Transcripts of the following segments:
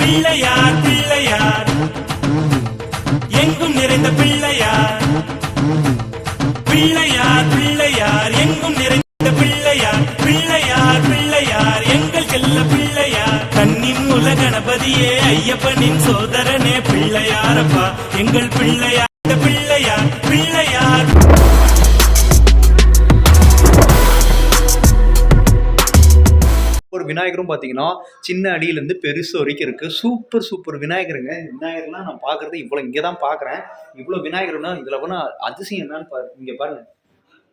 பிள்ளையார் பிள்ளையார். எங்கும் நிறைந்த பிள்ளையார். பிள்ளையார் பிள்ளையார். எங்கும் நிறைந்த பிள்ளையார். பிள்ளையார் பிள்ளையார். எங்கள் செல்ல பிள்ளையார். கண்ணின் உலகணபதியே கணபதியே ஐயப்பனின் சோதரனே பிள்ளையாரப்பா. எங்கள் பிள்ளையார். விநாயகரும் பார்த்தீங்கன்னா சின்ன அடியிலேருந்து பெருசு வரைக்கும் இருக்குது சூப்பர் சூப்பர் விநாயகருங்க. விநாயகர்லாம் நான் பார்க்குறது இவ்வளோ இங்கே தான் பார்க்குறேன் இவ்வளோ விநாயகர்னா இதில் வேணா அதிசயம் என்னன்னு பாரு இங்கே பாருங்க.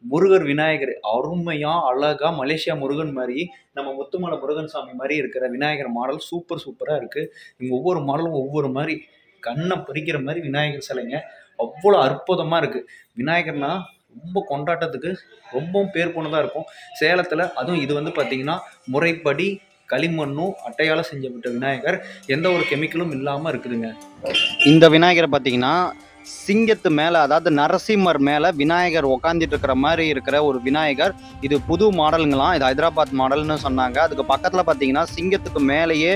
முருகர் விநாயகர் அருமையாக அழகாக மலேசியா முருகன் மாதிரி நம்ம முத்துமலை முருகன் சாமி மாதிரி இருக்கிற விநாயகர் மாடல் சூப்பர் சூப்பராக இருக்குது இங்கே ஒவ்வொரு மாடலும் ஒவ்வொரு மாதிரி கண்ணை பறிக்கிற மாதிரி விநாயகர் சிலைங்க. அவ்வளோ அற்புதமாக இருக்குது விநாயகர்னா ரொம்ப கொண்டாட்டத்துக்கு ரொம்பவும் பேர் போனதாக இருக்கும். சேலத்தில் அதுவும் இது வந்து பார்த்திங்கன்னா முறைப்படி களிமண்ணும் அட்டையால் செஞ்சப்பட்ட விநாயகர். எந்த ஒரு கெமிக்கலும் இல்லாமல் இருக்குதுங்க. இந்த விநாயகரை பார்த்திங்கன்னா சிங்கத்து மேலே அதாவது நரசிம்மர் மேலே விநாயகர் உக்காந்துட்டு இருக்கிற மாதிரி இருக்கிற ஒரு விநாயகர். இது புது மாடலுங்களாம். இது ஹைதராபாத் மாடல்னு சொன்னாங்க. அதுக்கு பக்கத்தில் பார்த்தீங்கன்னா சிங்கத்துக்கு மேலேயே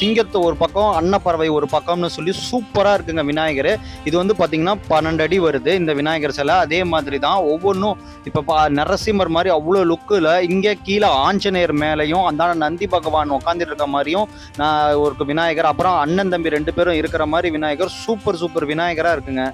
சிங்கத்து ஒரு பக்கம் அன்னப்பறவை ஒரு பக்கம்னு சொல்லி சூப்பராக இருக்குங்க விநாயகர். இது வந்து பார்த்தீங்கன்னா பன்னெண்டு அடி வருது இந்த விநாயகர் சிலை. அதே மாதிரி தான் ஒவ்வொன்றும் இப்போ பா நரசிம்மர் மாதிரி அவ்வளோ லுக்கில் இங்கே கீழே ஆஞ்சநேயர் மேலேயும் அந்த நந்தி பகவான் உட்காந்துட்டு இருக்க மாதிரியும் நான் ஒரு விநாயகர். அப்புறம் அண்ணன் தம்பி ரெண்டு பேரும் இருக்கிற மாதிரி விநாயகர். சூப்பர் சூப்பர் விநாயகராக இருக்குங்க.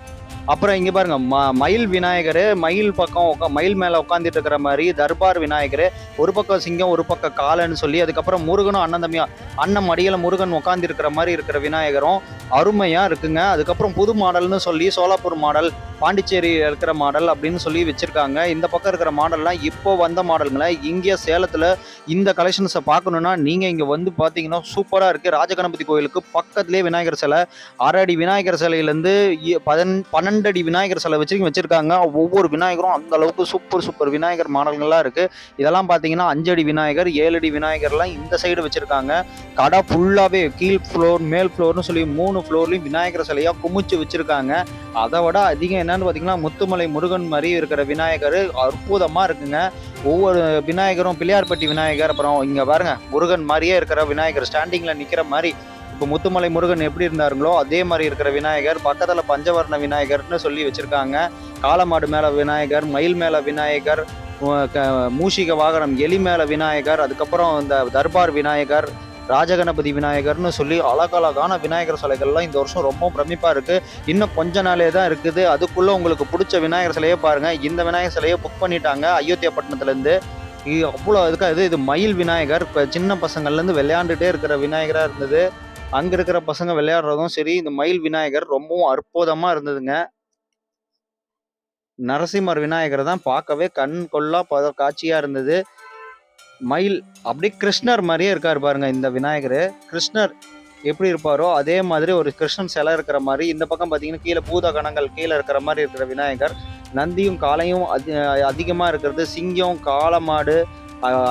அப்புறம் இங்கே பாருங்க ம மயில் விநாயகர் மயில் பக்கம் உக்கா மயில் மேலே உட்காந்துட்டு இருக்கிற மாதிரி தர்பார் விநாயகர் ஒரு பக்கம் சிங்கம் ஒரு பக்கம் காலன்னு சொல்லி அதுக்கப்புறம் முருகனும் அண்ணன் தம்பியா அண்ணன் மடியில் முருகன் உட்காந்துருக்கிற மாதிரி இருக்கிற விநாயகரும் அருமையாக இருக்குங்க. அதுக்கப்புறம் புது மாடல்னு சொல்லி சோலாப்பூர் மாடல் பாண்டிச்சேரி இருக்கிற மாடல் அப்படின்னு சொல்லி வச்சுருக்காங்க. இந்த பக்கம் இருக்கிற மாடல்லாம் இப்போ வந்த மாடல்களை இங்கே சேலத்தில் இந்த கலெக்ஷன்ஸை பார்க்கணுன்னா நீங்கள் இங்கே வந்து பார்த்தீங்கன்னா சூப்பராக இருக்குது ராஜகணபதி கோயிலுக்கு பக்கத்துலேயே விநாயகர் சிலை அரை அடி விநாயகர் சிலையிலேருந்து பதன் பன்னெண்டு அடி விநாயகர் சிலை வச்சு வச்சுருக்காங்க. ஒவ்வொரு விநாயகரும் அந்த அளவுக்கு சூப்பர் சூப்பர் விநாயகர் மாடல்கள்லாம் இருக்குது இதெல்லாம் பார்த்தீங்கன்னா அஞ்சடி விநாயகர் ஏழு அடி விநாயகர்லாம் இந்த சைடு வச்சுருக்காங்க. கடை ஃபுல்லாகவே கீழ் ஃப்ளோர் மேல் ஃப்ளோர்னு சொல்லி மூணு ஃப்ளோர்லையும் விநாயகர் சிலையாக குமிச்சு வச்சுருக்காங்க. அதை விட அதிகம் என்னன்னு பார்த்தீங்கன்னா முத்துமலை முருகன் மாதிரி இருக்கிற விநாயகர் அற்புதமாக இருக்குங்க. ஒவ்வொரு விநாயகரும் பிள்ளையார்பட்டி விநாயகர் அப்புறம் இங்கே பாருங்க முருகன் மாதிரியே இருக்கிற விநாயகர் ஸ்டாண்டிங்கில் நிற்கிற மாதிரி இப்போ முத்துமலை முருகன் எப்படி இருந்தாருங்களோ அதே மாதிரி இருக்கிற விநாயகர் பக்கத்தில் பஞ்சவர்ண விநாயகர்னு சொல்லி வச்சுருக்காங்க. காலமாடு மேலே விநாயகர் மயில் மேலே விநாயகர் க- மூஷிக வாகனம் எலி மேலே விநாயகர் அதுக்கப்புறம் இந்த தர்பார் விநாயகர் ராஜகணபதி விநாயகர்னு சொல்லி அழகழகான விநாயகர் சிலைகள்லாம் இந்த வருஷம் ரொம்ப பிரமிப்பாக இருக்குது இன்னும் கொஞ்ச நாளே தான் இருக்குது. அதுக்குள்ளே உங்களுக்கு பிடிச்ச விநாயகர் சிலையை பாருங்கள் இந்த விநாயகர் சிலையை புக் பண்ணிட்டாங்க அயோத்தியாப்பட்டினத்துலேருந்து இது அவ்வளோ இதுக்காக இது இது மயில் விநாயகர். இப்போ சின்ன பசங்கள்லேருந்து விளையாண்டுட்டே இருக்கிற விநாயகராக இருந்தது. அங்கே இருக்கிற பசங்க விளையாடுறதும் சரி இந்த மயில் விநாயகர் ரொம்பவும் அற்புதமாக இருந்ததுங்க. நரசிம்மர் விநாயகர் தான் பார்க்கவே கண் கொள்ளா பத காட்சியாக இருந்தது. மயில் அப்படியே கிருஷ்ணர் மாதிரியே இருக்கார் பாருங்க இந்த விநாயகர். கிருஷ்ணர் எப்படி இருப்பாரோ அதே மாதிரி ஒரு கிருஷ்ணன் சிலை இருக்கிற மாதிரி இந்த பக்கம் பார்த்தீங்கன்னா கீழே பூத கணங்கள் கீழே இருக்கிற மாதிரி இருக்கிற விநாயகர். நந்தியும் காளையும் அதி அதிகமாக இருக்கிறது சிங்கம் காளமாடு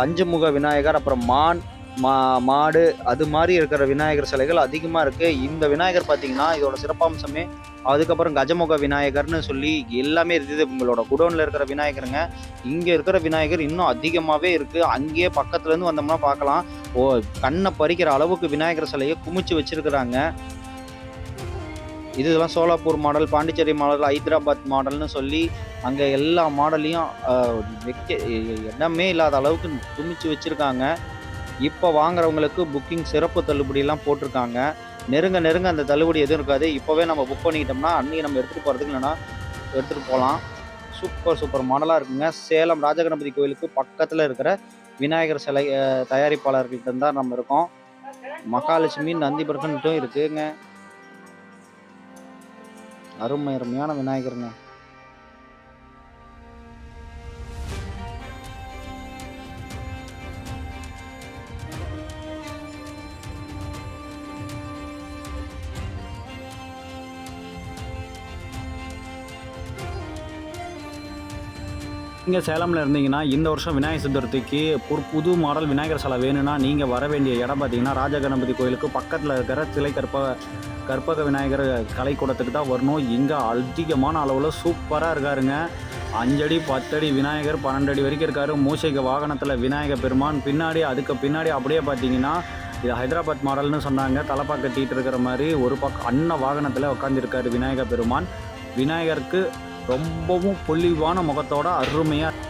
அஞ்சு முக விநாயகர் அப்புறம் மான் மா மாடு அது மாதிரி இருக்கிற விநாயகர் சிலைகள் அதிகமாக இருக்குது இந்த விநாயகர் பார்த்தீங்கன்னா இதோட சிறப்பம்சமே அதுக்கப்புறம் கஜமுக விநாயகர்னு சொல்லி எல்லாமே இருக்குது. உங்களோட குடோனில் இருக்கிற விநாயகருங்க. இங்கே இருக்கிற விநாயகர் இன்னும் அதிகமாகவே இருக்குது அங்கேயே பக்கத்துலேருந்து வந்தோம்னா பார்க்கலாம் ஓ கண்ணை பறிக்கிற அளவுக்கு விநாயகர் சிலையை குமிச்சு வச்சிருக்கிறாங்க. இதெல்லாம் சோலாப்பூர் மாடல் பாண்டிச்சேரி மாடல் ஹைதராபாத் மாடல்னு சொல்லி அங்கே எல்லா மாடலையும் வைக்க இடமே இல்லாத அளவுக்கு துணிச்சு வச்சுருக்காங்க. இப்போ வாங்குறவங்களுக்கு புக்கிங் சிறப்பு தள்ளுபடியெல்லாம் போட்டிருக்காங்க. நெருங்க நெருங்க அந்த தள்ளுபடி எதுவும் இருக்காது. இப்போவே நம்ம புக் பண்ணிக்கிட்டோம்னா அன்றைக்கி நம்ம எடுத்துகிட்டு போகிறதுக்கு இல்லைன்னா எடுத்துகிட்டு போகலாம் சூப்பர் சூப்பர் மாடலாக இருக்குங்க. சேலம் ராஜகணபதி கோயிலுக்கு பக்கத்தில் இருக்கிற விநாயகர் சிலை தயாரிப்பாளர்கிட்ட தான் நம்ம இருக்கோம். மகாலட்சுமி நந்திபுரத்துன்ட்டும் இருக்குங்க. அருமை அருமையான விநாயகருங்க. நீங்கள் சேலமில் இருந்தீங்கன்னா இந்த வருஷம் விநாயகர் சதுர்த்திக்கு ஒரு புது மாடல் விநாயகர் சிலை வேணும்னா நீங்கள் வர வேண்டிய இடம் பார்த்தீங்கன்னா ராஜகணபதி கோயிலுக்கு பக்கத்தில் இருக்கிற சிலை கற்ப கற்பக விநாயகர் கலைக்கூடத்துக்கு தான் வரணும். இங்கே அதிகமான அளவில் சூப்பராக இருக்காருங்க. அஞ்சடி பத்தடி விநாயகர் பன்னெண்டு அடி வரைக்கும் இருக்கார். மூஷிக வாகனத்தில் விநாயகர் பெருமான் பின்னாடி அதுக்கு பின்னாடி அப்படியே பார்த்தீங்கன்னா இது ஹைதராபாத் மாடல்னு சொன்னாங்க. தலைப்பாக்கட்டிகிட்டு இருக்கிற மாதிரி ஒரு பக்கம் அன்ன வாகனத்தில் உட்காந்துருக்காரு விநாயகர் பெருமான். விநாயகருக்கு ரொம்பவும் பொலிவான முகத்தோட அருமையாக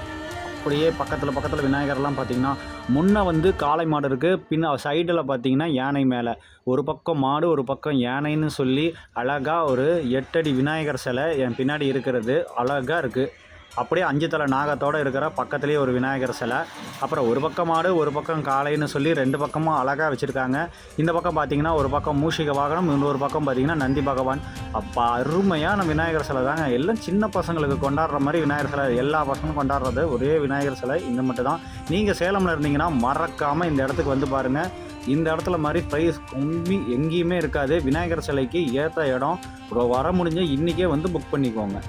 அப்படியே பக்கத்தில் பக்கத்தில் விநாயகர்லாம் பார்த்தீங்கன்னா முன்னே வந்து காளை மாடு இருக்குது பின்ன சைடில் பார்த்தீங்கன்னா யானை மேலே. ஒரு பக்கம் மாடு ஒரு பக்கம் யானைன்னு சொல்லி அழகாக ஒரு எட்டடி விநாயகர் சிலை என் பின்னாடி இருக்கிறது. அழகாக இருக்குது அப்படியே அஞ்சு தலை நாகத்தோடு இருக்கிற பக்கத்துலேயே ஒரு விநாயகர் சிலை. அப்புறம் ஒரு பக்கம் மாடு ஒரு பக்கம் காளைன்னு சொல்லி ரெண்டு பக்கமும் அழகாக வச்சுருக்காங்க. இந்த பக்கம் பார்த்தீங்கன்னா ஒரு பக்கம் மூஷிக வாகனம் இன்னொரு பக்கம் பார்த்தீங்கன்னா நந்தி பகவான். அப்போ அருமையான விநாயகர் சிலை தாங்க. எல்லாம் சின்ன பசங்களுக்கு கொண்டாடுற மாதிரி விநாயகர் சிலை. எல்லா பசங்களும் கொண்டாடுறது ஒரே விநாயகர் சிலை. இந்த மட்டும் தான். நீங்கள் சேலமில் இருந்தீங்கன்னா மறக்காமல் இந்த இடத்துக்கு வந்து பாருங்கள் இந்த இடத்துல மாதிரி ப்ரைஸ் கம்மி எங்கேயுமே இருக்காது. விநாயகர் சிலைக்கு ஏற்ற இடம். வர முடிஞ்ச இன்றைக்கே வந்து புக் பண்ணிக்கோங்க.